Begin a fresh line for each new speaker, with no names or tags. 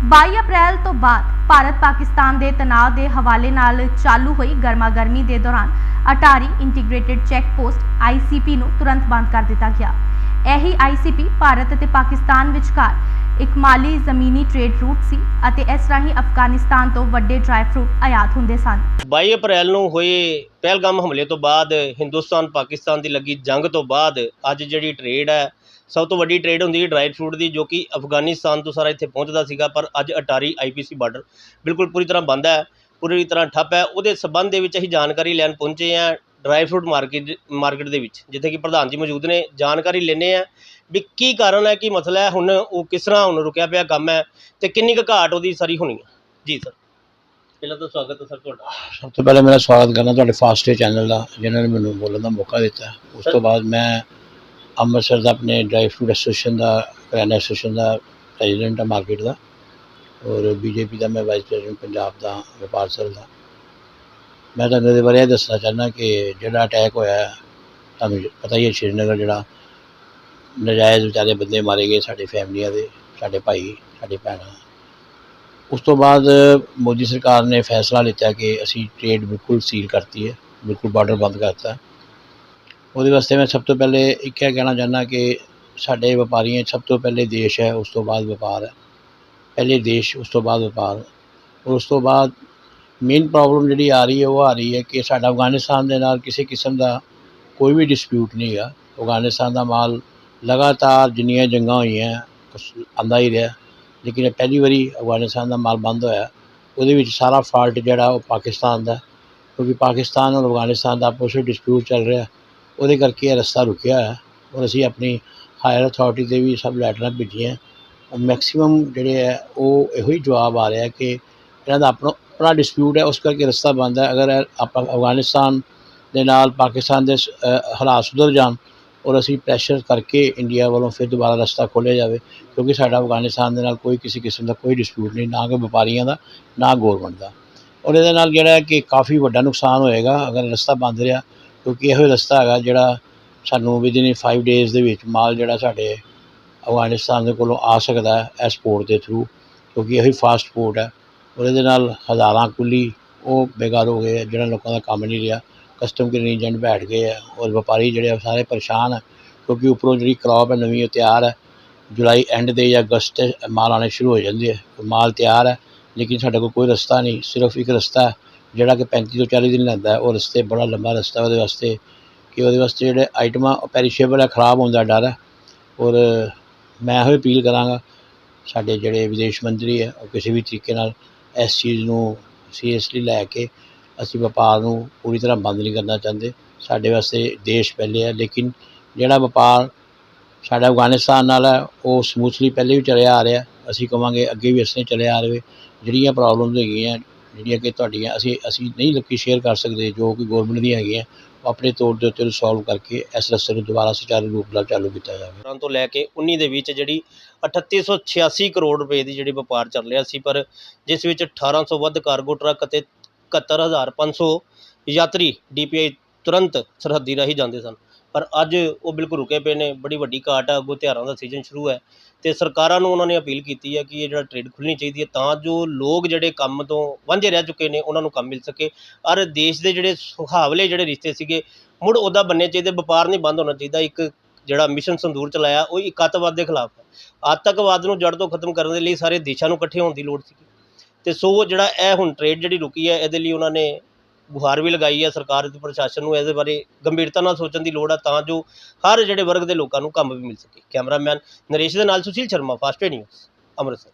22 ਅਪ੍ਰੈਲ ਤੋਂ ਬਾਅਦ ਭਾਰਤ ਪਾਕਿਸਤਾਨ ਦੇ ਤਣਾਅ ਦੇ ਹਵਾਲੇ ਨਾਲ ਚਾਲੂ ਹੋਈ ਗਰਮਾ-ਗਰਮੀ ਦੇ ਦੌਰਾਨ Attari integrated check post ICP ਨੂੰ ਤੁਰੰਤ ਬੰਦ ਕਰ ਦਿੱਤਾ ਗਿਆ। ਇਹੀ ICP ਭਾਰਤ ਅਤੇ ਪਾਕਿਸਤਾਨ ਵਿਚਕਾਰ ਇੱਕ ਮਾਲੀ ਜ਼ਮੀਨੀ ਟ੍ਰੇਡ ਰੂਟ ਸੀ ਅਤੇ ਇਸ ਰਾਹੀਂ ਅਫਗਾਨਿਸਤਾਨ ਤੋਂ ਵੱਡੇ ਡਰਾਈ ਫਰੂਟ ਆਯਾਤ ਹੁੰਦੇ ਸਨ।
22 ਅਪ੍ਰੈਲ ਨੂੰ ਹੋਏ ਪਹਿਲਗਾਮ ਹਮਲੇ ਤੋਂ ਬਾਅਦ ਹਿੰਦੁਸਤਾਨ ਪਾਕਿਸਤਾਨ ਦੀ ਲੱਗੀ ਜੰਗ ਤੋਂ ਬਾਅਦ ਅੱਜ ਜਿਹੜੀ ਟ੍ਰੇਡ ਹੈ ਸਭ ਤੋਂ ਵੱਡੀ ਟ੍ਰੇਡ ਹੁੰਦੀ ਹੈ ਡਰਾਈ ਫਰੂਟ ਦੀ ਜੋ ਕਿ ਅਫਗਾਨਿਸਤਾਨ ਤੋਂ ਸਾਰਾ ਇੱਥੇ ਪਹੁੰਚਦਾ ਸੀਗਾ ਪਰ ਅੱਜ ਅਟਾਰੀ ਆਈਪੀਸੀ ਬਾਰਡਰ ਬਿਲਕੁਲ ਪੂਰੀ ਤਰ੍ਹਾਂ ਬੰਦ ਹੈ ਪੂਰੀ ਤਰ੍ਹਾਂ ਠੱਪ ਹੈ। ਉਹਦੇ ਸਬੰਧ ਦੇ ਵਿੱਚ ਅਸੀਂ ਜਾਣਕਾਰੀ ਲੈਣ ਪਹੁੰਚੇ ਹਾਂ ਡਰਾਈ ਫਰੂਟ ਮਾਰਕੀਟ ਮਾਰਕੀਟ ਦੇ ਵਿੱਚ ਜਿੱਥੇ ਕਿ ਪ੍ਰਧਾਨ ਜੀ ਮੌਜੂਦ ਨੇ ਜਾਣਕਾਰੀ ਲੈਣੇ ਆ ਵੀ ਕੀ ਕਾਰਨ ਹੈ ਕੀ ਮਸਲਾ ਹੈ ਹੁਣ ਉਹ ਕਿਸ ਤਰ੍ਹਾਂ ਹੁਣ ਰੁਕਿਆ ਪਿਆ ਕੰਮ ਹੈ ਤੇ ਕਿੰਨੀ ਕੁ ਘਾਟ ਉਹਦੀ ਸਾਰੀ ਹੋਣੀ ਹੈ। ਜੀ ਸਰ ਪਹਿਲਾਂ ਤਾਂ ਸਵਾਗਤ ਹੈ ਸਰ ਤੁਹਾਡਾ।
ਸਭ ਤੋਂ ਪਹਿਲਾਂ ਮੇਰਾ ਸਵਾਗਤ ਕਰਨਾ ਤੁਹਾਡੇ ਫਾਸਟ ਚੈਨਲ ਦਾ ਜਿਨ੍ਹਾਂ ਨੇ ਮੈਨੂੰ ਬੋਲਣ ਦਾ ਮੌਕਾ ਦਿੱਤਾ। ਉਸ ਤੋਂ ਬਾਅਦ ਮੈਂ ਅੰਮ੍ਰਿਤਸਰ ਦਾ ਆਪਣੇ ਡਰਾਈ ਫਰੂਟ ਐਸੋਸੀਏਸ਼ਨ ਦਾ ਕਰਿਆਨਾ ਐਸੋਸੀਏਸ਼ਨ ਦਾ ਪ੍ਰੈਜ਼ੀਡੈਂਟ ਆ ਮਾਰਕੀਟ ਦਾ ਔਰ ਬੀਜੇਪੀ ਦਾ ਮੈਂ ਵਾਈਸ ਪ੍ਰੈਜ਼ੀਡੈਂਟ ਪੰਜਾਬ ਦਾ, ਵਪਾਰ ਸੈੱਲ ਦਾ। ਮੈਂ ਤੁਹਾਨੂੰ ਇਹਦੇ ਬਾਰੇ ਇਹ ਦੱਸਣਾ ਚਾਹੁੰਦਾ ਕਿ ਜਿਹੜਾ ਅਟੈਕ ਹੋਇਆ, ਤੁਹਾਨੂੰ ਪਤਾ ਹੀ ਹੈ ਸ਼੍ਰੀਨਗਰ ਜਿਹੜਾ ਨਜਾਇਜ਼ ਵਿਚਾਰੇ ਬੰਦੇ ਮਾਰੇ ਗਏ ਸਾਡੇ ਫੈਮਲੀਆਂ ਦੇ, ਸਾਡੇ ਭਾਈ, ਸਾਡੇ ਭੈਣਾਂ। ਉਸ ਤੋਂ ਬਾਅਦ ਮੋਦੀ ਸਰਕਾਰ ਨੇ ਫੈਸਲਾ ਲਿੱਤਾ ਕਿ ਅਸੀਂ ਟ੍ਰੇਡ ਬਿਲਕੁਲ ਸੀਲ ਕਰਤੀ ਹੈ, ਬਿਲਕੁਲ ਬਾਰਡਰ ਬੰਦ ਕਰਤਾ। ਉਹਦੇ ਵਾਸਤੇ ਮੈਂ ਸਭ ਤੋਂ ਪਹਿਲੇ ਇੱਕ ਇਹ ਕਹਿਣਾ ਚਾਹੁੰਦਾ ਕਿ ਸਾਡੇ ਵਪਾਰੀਆਂ 'ਚ ਸਭ ਤੋਂ ਪਹਿਲੇ ਦੇਸ਼ ਹੈ, ਉਸ ਤੋਂ ਬਾਅਦ ਵਪਾਰ ਹੈ। ਪਹਿਲੇ ਦੇਸ਼, ਉਸ ਤੋਂ ਬਾਅਦ ਵਪਾਰ ਔਰ ਉਸ ਤੋਂ ਬਾਅਦ ਮੇਨ ਪ੍ਰੋਬਲਮ ਜਿਹੜੀ ਆ ਰਹੀ ਹੈ, ਉਹ ਆ ਰਹੀ ਹੈ ਕਿ ਸਾਡਾ ਅਫਗਾਨਿਸਤਾਨ ਦੇ ਨਾਲ ਕਿਸੇ ਕਿਸਮ ਦਾ ਕੋਈ ਵੀ ਡਿਸਪਿਊਟ ਨਹੀਂ ਹੈਗਾ ਅਫਗਾਨਿਸਤਾਨ ਦਾ ਮਾਲ ਲਗਾਤਾਰ ਜਿੰਨੀਆਂ ਜੰਗਾਂ ਹੋਈਆਂ ਉਸ ਆਉਂਦਾ ਹੀ ਰਿਹਾ। ਲੇਕਿਨ ਇਹ ਪਹਿਲੀ ਵਾਰੀ ਅਫਗਾਨਿਸਤਾਨ ਦਾ ਮਾਲ ਬੰਦ ਹੋਇਆ। ਉਹਦੇ ਵਿੱਚ ਸਾਰਾ ਫਾਲਟ ਜਿਹੜਾ ਉਹ ਪਾਕਿਸਤਾਨ ਦਾ ਕਿਉਂਕਿ ਪਾਕਿਸਤਾਨ ਔਰ ਅਫਗਾਨਿਸਤਾਨ ਦਾ ਆਪਸ ਵਿੱਚ ਡਿਸਪਿਊਟ ਚੱਲ ਰਿਹਾ। ਉਹਦੇ ਕਰਕੇ ਇਹ ਰਸਤਾ ਰੁਕਿਆ ਹੈ ਔਰ ਅਸੀਂ ਆਪਣੀ ਹਾਇਰ ਅਥਾਰਟੀ ਤੇ ਵੀ ਸਭ ਲੈਟਰਾਂ ਭੇਜੀਆਂ। ਮੈਕਸੀਮਮ ਜਿਹੜੇ ਹੈ, ਉਹ ਇਹੋ ਹੀ ਜਵਾਬ ਆ ਰਿਹਾ ਕਿ ਇਹਨਾਂ ਦਾ ਆਪਣਾ ਆਪਣਾ ਡਿਸਪਿਊਟ ਹੈ, ਉਸ ਕਰਕੇ ਰਸਤਾ ਬੰਦ ਹੈ। ਅਗਰ ਆਪਾਂ ਅਫਗਾਨਿਸਤਾਨ ਦੇ ਨਾਲ ਪਾਕਿਸਤਾਨ ਦੇ ਹਾਲਾਤ ਸੁਧਰ ਜਾਣ ਔਰ ਅਸੀਂ ਪ੍ਰੈਸ਼ਰ ਕਰਕੇ ਇੰਡੀਆ ਵੱਲੋਂ ਫਿਰ ਦੁਬਾਰਾ ਰਸਤਾ ਖੋਲ੍ਹਿਆ ਜਾਵੇ, ਕਿਉਂਕਿ ਸਾਡਾ ਅਫਗਾਨਿਸਤਾਨ ਦੇ ਨਾਲ ਕੋਈ ਕਿਸੇ ਕਿਸਮ ਦਾ ਕੋਈ ਡਿਸਪਿਊਟ ਨਹੀਂ, ਨਾ ਕਿ ਵਪਾਰੀਆਂ ਦਾ, ਨਾ ਗੌਰਮੈਂਟ ਦਾ। ਔਰ ਇਹਦੇ ਨਾਲ ਜਿਹੜਾ ਕਿ ਕਾਫੀ ਵੱਡਾ ਨੁਕਸਾਨ ਹੋਏਗਾ। ਅਗਰ ਰਸਤਾ ਬੰਦ ਰਿਹਾ ਕਿਉਂਕਿ ਇਹੋ ਹੀ ਰਸਤਾ ਹੈਗਾ ਜਿਹੜਾ ਸਾਨੂੰ ਵਿਦਿਨ 5 ਡੇਜ਼ ਦੇ ਵਿੱਚ ਮਾਲ ਜਿਹੜਾ ਸਾਡੇ ਅਫਗਾਨਿਸਤਾਨ ਦੇ ਕੋਲੋਂ ਆ ਸਕਦਾ ਹੈ ਇਸ ਪੋਰਟ ਦੇ ਥਰੂ ਕਿਉਂਕਿ ਇਹੋ ਹੀ ਫਾਸਟ ਪੋਰਟ ਹੈ। ਔਰ ਇਹਦੇ ਨਾਲ ਹਜ਼ਾਰਾਂ ਕੁੱਲੀ ਉਹ ਬੇਕਾਰ ਹੋ ਗਏ ਆ, ਜਿਹੜਾ ਲੋਕਾਂ ਦਾ ਕੰਮ ਨਹੀਂ ਰਿਹਾ। ਕਸਟਮ ਕਲੀਨ ਏਜੰਟ ਬੈਠ ਗਏ ਆ ਔਰ ਵਪਾਰੀ ਜਿਹੜੇ ਆ ਸਾਰੇ ਪਰੇਸ਼ਾਨ ਆ ਕਿਉਂਕਿ ਉੱਪਰੋਂ ਜਿਹੜੀ ਕ੍ਰੌਪ ਹੈ ਨਵੀਂ ਉਹ ਤਿਆਰ ਹੈ। ਜੁਲਾਈ ਐਂਡ ਦੇ ਜਾਂ ਅਗਸਤ 'ਚ ਮਾਲ ਆਉਣੇ ਸ਼ੁਰੂ ਹੋ ਜਾਂਦੇ ਆ। ਮਾਲ ਤਿਆਰ ਹੈ ਲੇਕਿਨ ਸਾਡੇ ਕੋਲ ਕੋਈ ਰਸਤਾ ਨਹੀਂ ਸਿਰਫ ਇੱਕ ਰਸਤਾ ਹੈ। ਜਿਹੜਾ ਕਿ 35 ਤੋਂ 40 ਦਿਨ ਲੈਂਦਾ ਉਹ ਰਸਤੇ ਬੜਾ ਲੰਬਾ ਰਸਤਾ ਉਹਦੇ ਵਾਸਤੇ ਕਿ ਉਹਦੇ ਵਾਸਤੇ ਜਿਹੜੇ ਆਈਟਮਾਂ ਪੈਰੀਸ਼ੇਬਲ ਹੈ ਖਰਾਬ ਹੋਣ ਦਾ ਡਰ ਹੈ। ਔਰ ਮੈਂ ਇਹੋ ਅਪੀਲ ਕਰਾਂਗਾ ਸਾਡੇ ਜਿਹੜੇ ਵਿਦੇਸ਼ ਮੰਤਰੀ ਹੈ, ਉਹ ਕਿਸੇ ਵੀ ਤਰੀਕੇ ਨਾਲ ਇਸ ਚੀਜ਼ ਨੂੰ ਸੀਰੀਅਸਲੀ ਲੈ ਕੇ ਅਸੀਂ ਵਪਾਰ ਨੂੰ ਪੂਰੀ ਤਰ੍ਹਾਂ ਬੰਦ ਨਹੀਂ ਕਰਨਾ ਚਾਹੁੰਦੇ। ਸਾਡੇ ਵਾਸਤੇ ਦੇਸ਼ ਪਹਿਲੇ ਹੈ, ਲੇਕਿਨ ਜਿਹੜਾ ਵਪਾਰ ਸਾਡਾ ਅਫਗਾਨਿਸਤਾਨ ਨਾਲ ਹੈ, ਉਹ ਸਮੂਥਲੀ ਪਹਿਲੇ ਵੀ ਚੱਲਿਆ ਆ ਰਿਹਾ। ਅਸੀਂ ਕਵਾਂਗੇ ਅੱਗੇ ਵੀ ਇਸੇ ਚੱਲਿਆ ਆ ਰਹੇ। ਜਿਹੜੀਆਂ ਪ੍ਰੋਬਲਮਸ ਹੈਗੀਆਂ ਜਿਹੜੀਆਂ ਕਿ ਤੁਹਾਡੀਆਂ ਅਸੀਂ ਅਸੀਂ ਨਹੀਂ ਲੋਕੀ ਸ਼ੇਅਰ ਕਰ ਸਕਦੇ ਜੋ ਕਿ ਗੌਰਮੈਂਟ ਦੀਆਂ ਹੈਗੀਆਂ, ਉਹ ਆਪਣੇ ਤੌਰ ਦੇ ਉੱਤੇ ਸੋਲਵ ਕਰਕੇ ਇਸ ਰਸਤੇ ਨੂੰ ਦੁਬਾਰਾ ਸੁਚਾਰੂ ਰੂਪ ਨਾਲ ਚਾਲੂ ਕੀਤਾ ਜਾਵੇ।
ਅਠਾਰਾਂ ਤੋਂ ਲੈ ਕੇ 19 ਦੇ ਵਿੱਚ ਜਿਹੜੀ 3886 ਕਰੋੜ ਰੁਪਏ ਦੀ ਜਿਹੜੀ ਵਪਾਰ ਚੱਲ ਰਿਹਾ ਸੀ, ਪਰ ਜਿਸ ਵਿੱਚ 1800 ਵੱਧ ਕਾਰਗੋ ਟਰੱਕ ਅਤੇ 71500 ਯਾਤਰੀ ਡੀਪੀਆਈ ਤੁਰੰਤ ਸਰਹੱਦੀ ਰਾਹੀਂ ਜਾਂਦੇ ਸਨ। ਪਰ ਅੱਜ ਉਹ ਬਿਲਕੁਲ ਰੁਕੇ ਪਏ ਨੇ, ਬੜੀ ਵੱਡੀ ਘਾਟ ਆ, ਅੱਗੋਂ ਤਿਉਹਾਰਾਂ ਦਾ ਸੀਜ਼ਨ ਸ਼ੁਰੂ ਹੈ ਅਤੇ ਸਰਕਾਰਾਂ ਨੂੰ ਉਹਨਾਂ ਨੇ ਅਪੀਲ ਕੀਤੀ ਹੈ ਕਿ ਇਹ ਜਿਹੜਾ ਟਰੇਡ ਖੁੱਲ੍ਹਣੀ ਚਾਹੀਦੀ ਹੈ ਤਾਂ ਜੋ ਲੋਕ ਜਿਹੜੇ ਕੰਮ ਤੋਂ ਵਾਂਝੇ ਰਹਿ ਚੁੱਕੇ ਨੇ, ਉਹਨਾਂ ਨੂੰ ਕੰਮ ਮਿਲ ਸਕੇ। ਔਰ ਦੇਸ਼ ਦੇ ਜਿਹੜੇ ਸੁਹਾਵਲੇ ਜਿਹੜੇ ਰਿਸ਼ਤੇ ਸੀਗੇ, ਮੁੜ ਉੱਦਾਂ ਬਣਨੇ ਚਾਹੀਦੇ, ਵਪਾਰ ਨਹੀਂ ਬੰਦ ਹੋਣਾ ਚਾਹੀਦਾ, ਇੱਕ ਜਿਹੜਾ ਮਿਸ਼ਨ ਸੰਦੂਰ ਚਲਾਇਆ, ਉਹ ਇੱਕ ਅੱਤਵਾਦ ਦੇ ਖਿਲਾਫ ਹੈ। ਆਤੰਕਵਾਦ ਨੂੰ ਜੜ ਤੋਂ ਖਤਮ ਕਰਨ ਦੇ ਲਈ ਸਾਰੇ ਦੇਸ਼ਾਂ ਨੂੰ ਇਕੱਠੇ ਹੋਣ ਦੀ ਲੋੜ ਸੀ ਅਤੇ ਸੋ ਜਿਹੜਾ ਇਹ ਹੁਣ ਟਰੇਡ ਜਿਹੜੀ ਰੁਕੀ ਹੈ, ਇਹਦੇ ਲਈ ਉਹਨਾਂ ਨੇ ਗੁਹਾਰ ਵੀ ਲਗਾਈ ਹੈ ਸਰਕਾਰ ਅਤੇ ਪ੍ਰਸ਼ਾਸਨ ਨੂੰ ਇਹਦੇ ਬਾਰੇ ਗੰਭੀਰਤਾ ਨਾਲ ਸੋਚਣ ਦੀ ਲੋੜ ਹੈ ਤਾਂ ਜੋ ਹਰ ਜਿਹੜੇ ਵਰਗ ਦੇ ਲੋਕਾਂ ਨੂੰ ਕੰਮ ਵੀ ਮਿਲ ਸਕੇ। ਕੈਮਰਾਮੈਨ ਨਰੇਸ਼ ਦੇ ਨਾਲ Sushil Sharma, fast A news, Amritsar.